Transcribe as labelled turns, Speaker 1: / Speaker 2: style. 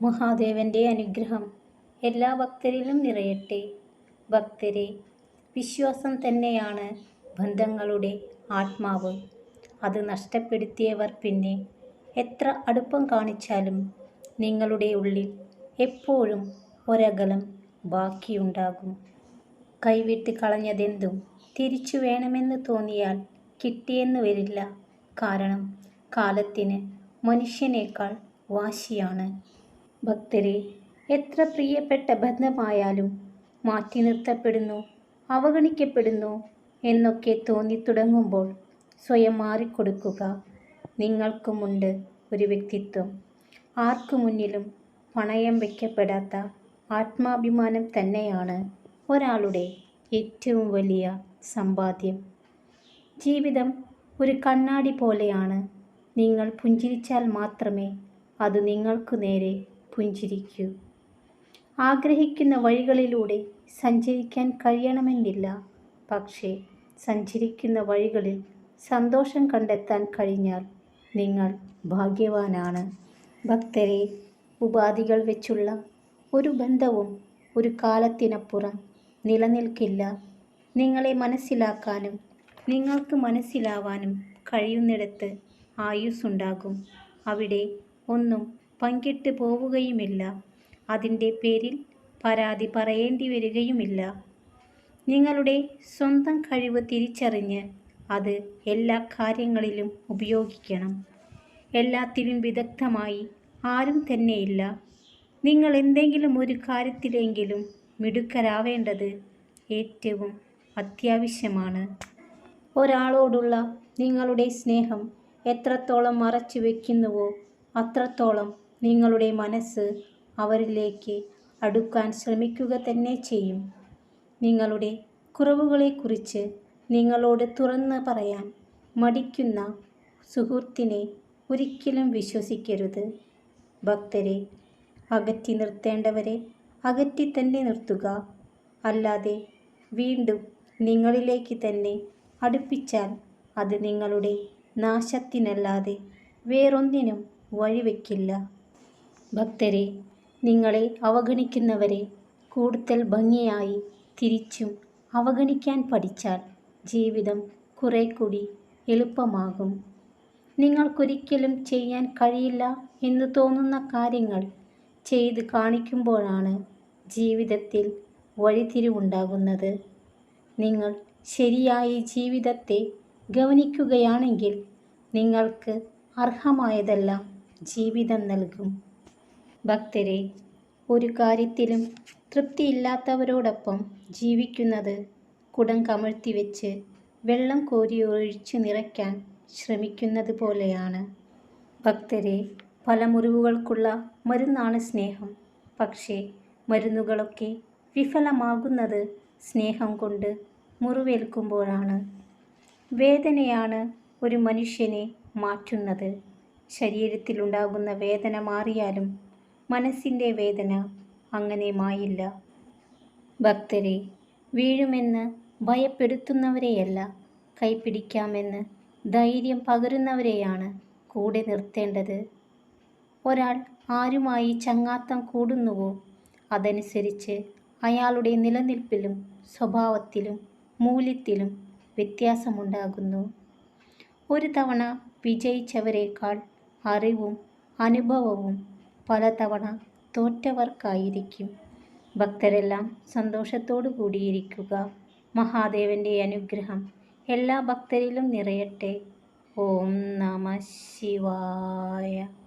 Speaker 1: മഹാദേവന്റെ അനുഗ്രഹം എല്ലാ ഭക്തരിലും നിറയട്ടെ. ഭക്തരെ വിശ്വാസം തന്നെയാണ് ബന്ധങ്ങളുടെ ആത്മാവ്. അത് നഷ്ടപ്പെടുത്തിയവർ പിന്നെ എത്ര അടുപ്പം കാണിച്ചാലും നിങ്ങളുടെ ഉള്ളിൽ എപ്പോഴും ഒരകലം ബാക്കിയുണ്ടാകും. കൈവിട്ട് കളഞ്ഞതെന്തും തിരിച്ചു വേണമെന്ന് തോന്നിയാൽ കിട്ടിയെന്ന് വരില്ല. കാരണം കാലത്തിന് മനുഷ്യനേക്കാൾ വാശിയാണ്. ഭക്തരെ എത്ര പ്രിയപ്പെട്ട ബന്ധമായാലും മാറ്റി നിർത്തപ്പെടുന്നു അവഗണിക്കപ്പെടുന്നു എന്നൊക്കെ തോന്നിത്തുടങ്ങുമ്പോൾ സ്വയം മാറിക്കൊടുക്കുക നിങ്ങൾക്കുമുണ്ട് ഒരു വ്യക്തിത്വം. ആർക്കു മുന്നിലും പണയം വയ്ക്കപ്പെടാത്ത ആത്മാഭിമാനം തന്നെയാണ് ഒരാളുടെ ഏറ്റവും വലിയ സമ്പാദ്യം. ജീവിതം ഒരു കണ്ണാടി പോലെയാണ്. നിങ്ങൾ പുഞ്ചിരിച്ചാൽ മാത്രമേ അത് നിങ്ങൾക്കു നേരെ പുഞ്ചിരിക്കൂ. ആഗ്രഹിക്കുന്ന വഴികളിലൂടെ സഞ്ചരിക്കാൻ കഴിയണമെന്നില്ല. പക്ഷേ സഞ്ചരിക്കുന്ന വഴികളിൽ സന്തോഷം കണ്ടെത്താൻ കഴിഞ്ഞാൽ നിങ്ങൾ ഭാഗ്യവാനാണ്. ഭക്തരെ ഉപാധികൾ വെച്ചുള്ള ഒരു ബന്ധവും ഒരു കാലത്തിനപ്പുറം നിലനിൽക്കില്ല. നിങ്ങളെ മനസ്സിലാക്കാനും നിങ്ങൾക്ക് മനസ്സിലാവാനും കഴിയുന്നിടത്ത് ആയുസ്സുണ്ടാകും. അവിടെ ഒന്നും പങ്കിട്ട് പോവുകയുമില്ല. അതിന്റെ പേരിൽ പരാതി പറയേണ്ടി വരികയുമില്ല. നിങ്ങളുടെ സ്വന്തം കഴിവ് തിരിച്ചറിഞ്ഞ് അത് എല്ലാ കാര്യങ്ങളിലും ഉപയോഗിക്കണം. എല്ലാത്തിലും വിദഗ്ധമായി ആരും തന്നെയില്ല. നിങ്ങൾ എന്തെങ്കിലും ഒരു കാര്യത്തിലെങ്കിലും മിടുക്കരാവേണ്ടത് ഏറ്റവും അത്യാവശ്യമാണ്. ഒരാളോടുള്ള നിങ്ങളുടെ സ്നേഹം എത്രത്തോളം മറച്ചു വയ്ക്കുന്നുവോ അത്രത്തോളം നിങ്ങളുടെ മനസ്സ് അവരിലേക്ക് അടുക്കാൻ ശ്രമിക്കുക തന്നെ ചെയ്യും. നിങ്ങളുടെ കുറവുകളെക്കുറിച്ച് നിങ്ങളോട് തുറന്ന് പറയാൻ മടിക്കുന്ന സുഹൃത്തിനെ ഒരിക്കലും വിശ്വസിക്കരുത്. ഭക്തരെ അകറ്റി നിർത്തേണ്ടവരെ അകറ്റി തന്നെ നിർത്തുക. അല്ലാതെ വീണ്ടും നിങ്ങളിലേക്ക് തന്നെ അടുപ്പിച്ചാൽ അത് നിങ്ങളുടെ നാശത്തിനല്ലാതെ വേറൊന്നിനും വഴിവെക്കില്ല. ഭക്തരെ നിങ്ങളെ അവഗണിക്കുന്നവരെ കൂടുതൽ ഭംഗിയായി തിരിച്ചും അവഗണിക്കാൻ പഠിച്ചാൽ ജീവിതം കുറേ കൂടി എളുപ്പമാകും. നിങ്ങൾക്കൊരിക്കലും ചെയ്യാൻ കഴിയില്ല എന്ന് തോന്നുന്ന കാര്യങ്ങൾ ചെയ്ത് കാണിക്കുമ്പോഴാണ് ജീവിതത്തിൽ വഴിതിരിവുണ്ടാകുന്നത്. നിങ്ങൾ ശരിയായി ജീവിതത്തെ ഗവനിക്കുകയാണെങ്കിൽ നിങ്ങൾക്ക് അർഹമായതെല്ലാം ജീവിതം നൽകും. ഭക്തരെ ഒരു കാര്യത്തിലും തൃപ്തിയില്ലാത്തവരോടൊപ്പം ജീവിക്കുന്നത് കുടം കമഴ്ത്തി വെച്ച് വെള്ളം കോരി ഒഴിച്ചു നിറയ്ക്കാൻ ശ്രമിക്കുന്നത് പോലെയാണ്. ഭക്തരെ പല മുറിവുകൾക്കുള്ള മരുന്നാണ് സ്നേഹം. പക്ഷേ മരുന്നുകളൊക്കെ വിഫലമാകുന്നത് സ്നേഹം കൊണ്ട് മുറിവേൽക്കുമ്പോഴാണ്. വേദനയാണ് ഒരു മനുഷ്യനെ മാറ്റുന്നത്. ശരീരത്തിലുണ്ടാകുന്ന വേദന മാറിയാലും മനസ്സിന്റെ വേദന അങ്ങനെ മായില്ല ഭക്തരെ വീഴുമെന്ന് ഭയപ്പെടുത്തുന്നവരെയല്ല കൈപിടിക്കാമെന്ന് ധൈര്യം പകരുന്നവരെയാണ് കൂടെ നിർത്തേണ്ടത്. ഒരാൾ ആരുമായി ചങ്ങാത്തം കൂടുന്നുവോ? അതനുസരിച്ച് അയാളുടെ നിലനിൽപ്പിലും സ്വഭാവത്തിലും മൂല്യത്തിലും വ്യത്യാസമുണ്ടാകുന്നു. ഒരു തവണ വിജയിച്ചവരേക്കാൾ അറിവും അനുഭവവും പലതവണ തോറ്റവർക്കായിരിക്കും. ഭക്തരെല്ലാം സന്തോഷത്തോടു കൂടിയിരിക്കുക. മഹാദേവന്റെ അനുഗ്രഹം എല്ലാ ഭക്തരിലും നിറയട്ടെ. ഓം നമ ശിവായ.